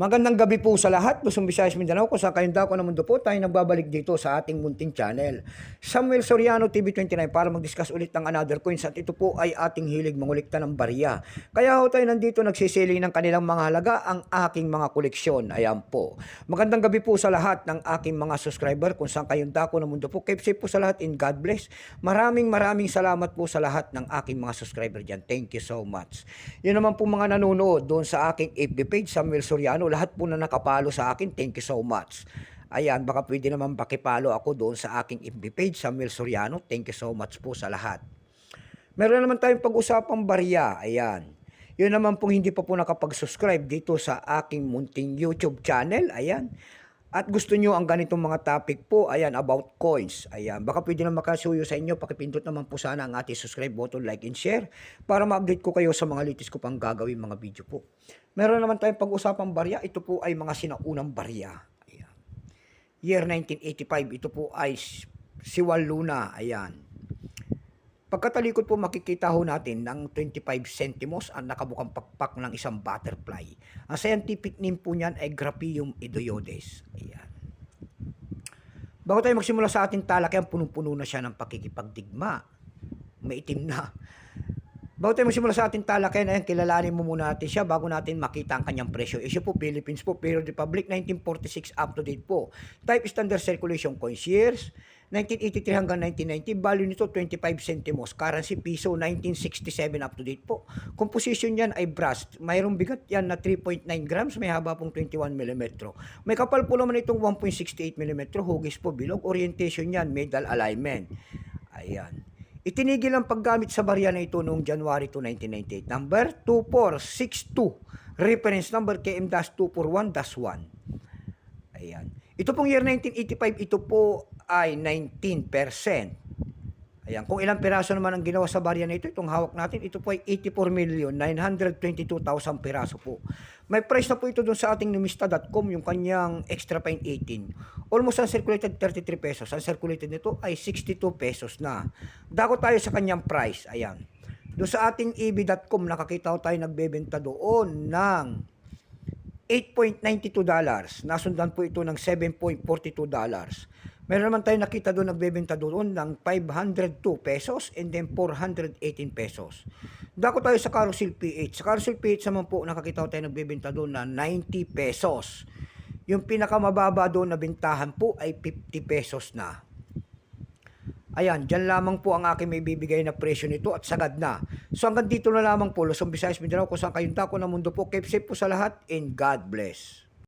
Magandang gabi po sa lahat, Luzon, Visayas, Mindanao, kung saan kayong dako ng mundo po, tayo nagbabalik dito sa ating munting channel. Samuel Soriano TV29 para mag-discuss ulit ng another coins at ito po ay ating hilig mangulikta ng barya. Kaya ho tayo nandito nagsisiling ng kanilang mga halaga ang aking mga koleksyon. Ayan po. Magandang gabi po sa lahat ng aking mga subscriber kung saan kayong dako ng mundo po. Keep safe po sa lahat in God bless. Maraming maraming salamat po sa lahat ng aking mga subscriber dyan. Thank you so much. Yun naman po mga nanonood doon sa aking FB page, Samuel Soriano. Lahat po na nakapalo sa akin, thank you so much. Ayan, baka pwede naman pakipalo ako doon sa aking FB page, Samuel Soriano. Thank you so much po sa lahat. Meron naman tayong pag-usapang barya. Ayan. Yun naman pong hindi pa po nakapag-subscribe dito sa aking munting YouTube channel. Ayan. At gusto nyo ang ganitong mga topic po, ayan, about coins. Ayan, baka pwede na makasuyo sa inyo. Pakipindot naman po sana ang ating subscribe button, like and share para ma-update ko kayo sa mga latest ko pang gagawin mga video po. Meron naman tayong pag-usapang barya. Ito po ay mga sinaunang barya. Ayan. Year 1985, ito po ay Siwal Luna. Ayan. Pagkatalikod po makikita ho natin ng 25 centimos ang nakabukang pakpak ng isang butterfly. Ang scientific name po niyan ay Graphium idioides. Ayan. Bago tayo magsimula sa ating talakayan, punong-puno na siya ng pakikipagdigma. Maitim na. Bago tayo magsimula sa ating talakayan, ayan, kilalanin mo muna natin siya bago natin makita ang kanyang presyo. Issue po, Philippines po, Period Republic, 1946 up to date po. Type Standard Circulation Coins Years, 1983 hanggang 1990. Value nito, 25 centimos. Currency, piso, 1967 up to date po. Composition yan ay brass. Mayroong bigat yan na 3.9 grams, may haba pong 21 mm. May kapal po naman itong 1.68 mm, hugis po bilog. Orientation yan, medal alignment. Ayan. Itinigil ang paggamit sa barya na ito noong January 2, 1998. Number 2462. Reference number KM-241-1. Ayan. Ito pong year 1985, ito po ay 19%. Ayan. Kung ilang piraso naman ang ginawa sa barya na ito, itong hawak natin, ito po ay 84,922,000 piraso po. May price na po ito doon sa ating numista.com, yung kanyang extra fine 18. Almost uncirculated 33 pesos. Uncirculated nito ay 62 pesos na. Dako tayo sa kanyang price. Ayan. Doon sa ating eb.com, nakakita ko tayo nagbebenta doon ng 8.92 dollars. Nasundan po ito ng 7.42 dollars. Meron naman tayo nakita doon nagbebenta doon ng 502 pesos and then 418 pesos. Dako tayo sa Carousel PH. Sa Carousel PH naman po nakakita tayo nagbebenta doon na 90 pesos. Yung pinakamababa doon na bintahan po ay 50 pesos na. Ayan, dyan lamang po ang aking may bibigay na presyo nito at sagad na. So hanggang dito na lamang po, Luzon, Visayas, Mindanao, kung saan kayong tako ng mundo po. Keep safe po sa lahat and God bless.